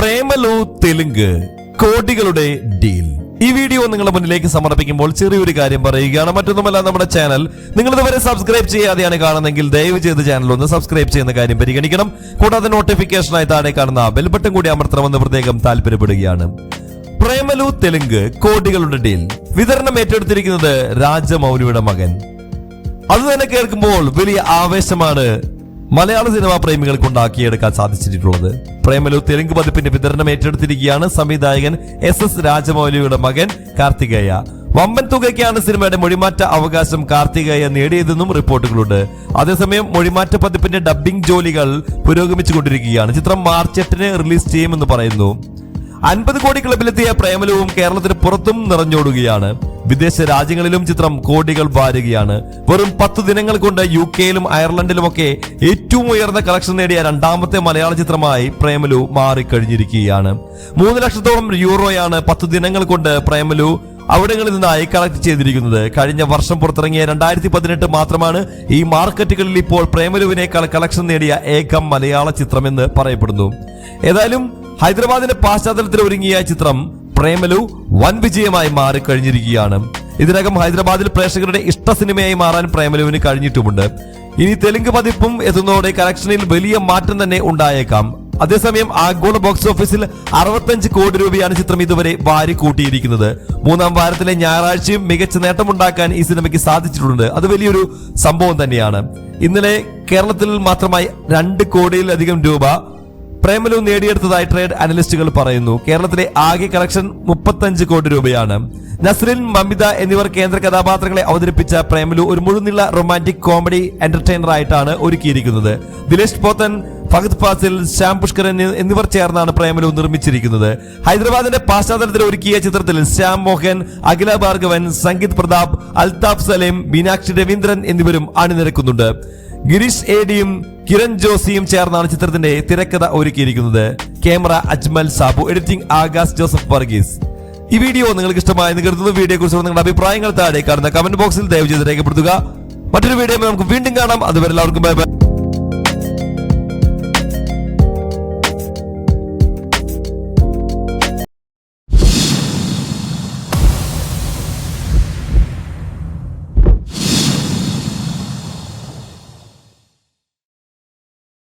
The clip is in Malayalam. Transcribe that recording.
പ്രേമലു തെലുങ്ക് കോടികളുടെ ഡീൽ. ഈ വീഡിയോ നിങ്ങളുടെ മുന്നിലേക്ക് സമർപ്പിക്കുമ്പോൾ ചെറിയൊരു കാര്യം പറയുകയാണ്. മറ്റൊന്നുമല്ല നമ്മുടെ ചാനൽ നിങ്ങൾ ഇതുവരെ സബ്സ്ക്രൈബ് ചെയ്യാതെയാണ് കാണുന്നതെങ്കിൽ ദയവ് ചെയ്ത് ചാനൽ ഒന്ന് സബ്സ്ക്രൈബ് ചെയ്യുന്ന കാര്യം പരിഗണിക്കണം. കൂടാതെ നോട്ടിഫിക്കേഷനായി താഴെ കാണുന്ന ബെൽ ബട്ടൺ കൂടി അമർത്തണമെന്ന് പ്രത്യേകം താല്പര്യപ്പെടുകയാണ്. പ്രേമലു തെലുങ്ക് കോടികളുടെ ഡീൽ. വിതരണം ഏറ്റെടുത്തിരിക്കുന്നത് രാജമൗലിയുടെ മകൻ. അത് തന്നെ കേൾക്കുമ്പോൾ വലിയ ആവേശമാണ് മലയാള സിനിമാ പ്രേമികൾക്ക് എടുക്കാൻ സാധിച്ചിട്ടുള്ളത്. പ്രേമലു തെലുങ്ക് പതിപ്പിന്റെ വിതരണം ഏറ്റെടുത്തിരിക്കുകയാണ് സംവിധായകൻ എസ് എസ് രാജമൗലിയുടെ മകൻ കാർത്തികേയ. വമ്പൻ തുകയ്ക്കാണ് സിനിമയുടെ മൊഴിമാറ്റ അവകാശം കാർത്തികേയ നേടിയതെന്നും റിപ്പോർട്ടുകളുണ്ട്. അതേസമയം മൊഴിമാറ്റ പതിപ്പിന്റെ ഡബ്ബിംഗ് ജോലികൾ പുരോഗമിച്ചുകൊണ്ടിരിക്കുകയാണ്. ചിത്രം മാർച്ച് എട്ടിന് റിലീസ് ചെയ്യുമെന്ന് പറയുന്നു. അൻപത് കോടി ക്ലബിലെത്തിയ പ്രേമലവും കേരളത്തിന് പുറത്തും നിറഞ്ഞോടുകയാണ്. വിദേശ രാജ്യങ്ങളിലും ചിത്രം കോടികൾ വാരുകയാണ്. വെറും പത്ത് ദിനങ്ങൾ കൊണ്ട് യു കെയിലും അയർലൻഡിലുമൊക്കെ ഏറ്റവും ഉയർന്ന കളക്ഷൻ നേടിയ രണ്ടാമത്തെ മലയാള ചിത്രമായി പ്രേമലു മാറിക്കഴിഞ്ഞിരിക്കുകയാണ്. മൂന്ന് ലക്ഷത്തോളം യൂറോയാണ് പത്ത് ദിനങ്ങൾ കൊണ്ട് പ്രേമലു അവിടങ്ങളിൽ നിന്നായി കളക്ട് ചെയ്തിരിക്കുന്നത്. കഴിഞ്ഞ വർഷം പുറത്തിറങ്ങിയ രണ്ടായിരത്തി പതിനെട്ട് മാത്രമാണ് ഈ മാർക്കറ്റുകളിൽ ഇപ്പോൾ പ്രേമലുവിനേക്കാൾ കളക്ഷൻ നേടിയ ഏക മലയാള ചിത്രമെന്ന് പറയപ്പെടുന്നു. ഏതായാലും ഹൈദരാബാദിന്റെ പശ്ചാത്തലത്തിൽ ഒരുങ്ങിയ ചിത്രം പ്രേമലു വൻ വിജയമായി മാറിക്കഴിഞ്ഞിരിക്കുകയാണ്. ഇതിനകം ഹൈദരാബാദിൽ പ്രേക്ഷകരുടെ ഇഷ്ട സിനിമയായി മാറാൻ പ്രേമലുവിന് കഴിഞ്ഞിട്ടുമുണ്ട്. ഇനി തെലുങ്ക് പതിപ്പും എത്തുന്നതോടെ കളക്ഷനിൽ വലിയ മാറ്റം തന്നെ ഉണ്ടായേക്കാം. അതേസമയം ആഗോള ബോക്സ് ഓഫീസിൽ അറുപത്തഞ്ച് കോടി രൂപയാണ് ചിത്രം ഇതുവരെ വാരി കൂട്ടിയിരിക്കുന്നത് മൂന്നാം വാരത്തിലെ ഞായറാഴ്ചയും മികച്ച നേട്ടമുണ്ടാക്കാൻ ഈ സിനിമയ്ക്ക് സാധിച്ചിട്ടുണ്ട്. അത് വലിയൊരു സംഭവം തന്നെയാണ്. ഇന്നലെ കേരളത്തിൽ മാത്രമായി രണ്ട് കോടിയിലധികം രൂപ പ്രേമലു നേടിയെടുത്തതായി ട്രേഡ് അനലിസ്റ്റുകൾ പറയുന്നു. കേരളത്തിലെ ആകെ കളക്ഷൻ മുപ്പത്തഞ്ച് കോടി രൂപയാണ്. നസ്രിൻ മമിത എന്നിവർ കേന്ദ്ര കഥാപാത്രങ്ങളെ അവതരിപ്പിച്ച പ്രേമലു ഒരു മുഴുനീള റൊമാന്റിക് കോമഡി എന്റർടൈനർ ആയിട്ടാണ് ഒരുക്കിയിരിക്കുന്നത്. ദിലേഷ് പോത്തൻ ഫഹദ് ഫാസിൽ ശ്യാം പുഷ്കരൻ എന്നിവർ ചേർന്നാണ് പ്രേമലു നിർമ്മിച്ചിരിക്കുന്നത്. ഹൈദരാബാദിന്റെ പശ്ചാത്തലത്തിൽ ഒരുക്കിയ ചിത്രത്തിൽ ശ്യാം മോഹൻ അഖില ഭാർഗവൻ സംഗീത് പ്രതാപ് അൽതാഫ് സലീം മീനാക്ഷി രവീന്ദ്രൻ എന്നിവരും അണിനിരക്കുന്നുണ്ട്. ഗിരീഷ് ഏഡിയും കിരൺ ജോസിയും ചേർന്നാണ് ചിത്രത്തിന്റെ തിരക്കഥ ഒരുക്കിയിരിക്കുന്നത്. Camera Ajmal Sabu editing Akash Joseph Varghese. ഈ വീഡിയോ നിങ്ങൾക്ക് ഇഷ്ടമായെന്ന് കരുതുന്നു. വീഡിയോ കുറിച്ചുള്ള നിങ്ങളുടെ അഭിപ്രായങ്ങൾ താഴെ കാണുന്ന കമന്റ് ബോക്സിൽ ദയവ് ചെയ്ത് രേഖപ്പെടുത്തുക. മറ്റൊരു വീഡിയോ നമുക്ക് വീണ്ടും കാണാം. അതുവരെ എല്ലാവർക്കും ബൈ ബൈ